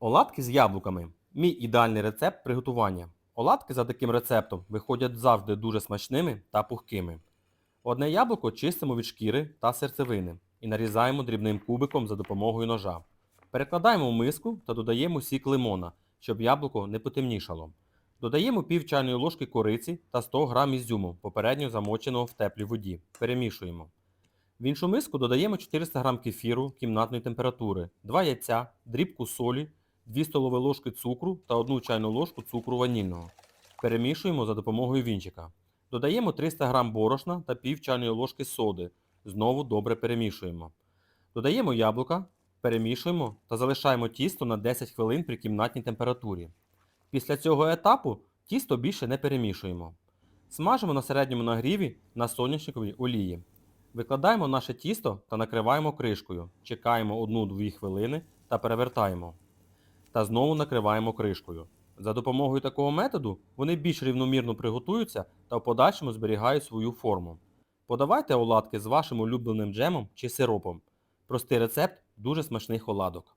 Оладки з яблуками. Мій ідеальний рецепт приготування. Оладки за таким рецептом виходять завжди дуже смачними та пухкими. Одне яблуко чистимо від шкіри та серцевини і нарізаємо дрібним кубиком за допомогою ножа. Перекладаємо в миску та додаємо сік лимона, щоб яблуко не потемнішало. Додаємо пів чайної ложки кориці та 100 г ізюму, попередньо замоченого в теплій воді. Перемішуємо. В іншу миску додаємо 400 г кефіру кімнатної температури, 2 яйця, дрібку солі, 2 столові ложки цукру та 1 чайну ложку цукру ванільного. Перемішуємо за допомогою вінчика. Додаємо 300 г борошна та пів чайної ложки соди. Знову добре перемішуємо. Додаємо яблука, перемішуємо та залишаємо тісто на 10 хвилин при кімнатній температурі. Після цього етапу тісто більше не перемішуємо. Смажимо на середньому нагріві на соняшниковій олії. Викладаємо наше тісто та накриваємо кришкою. Чекаємо 1-2 хвилини та перевертаємо. Та знову накриваємо кришкою. За допомогою такого методу вони більш рівномірно приготуються та в подальшому зберігають свою форму. Подавайте оладки з вашим улюбленим джемом чи сиропом. Простий рецепт дуже смачних оладок.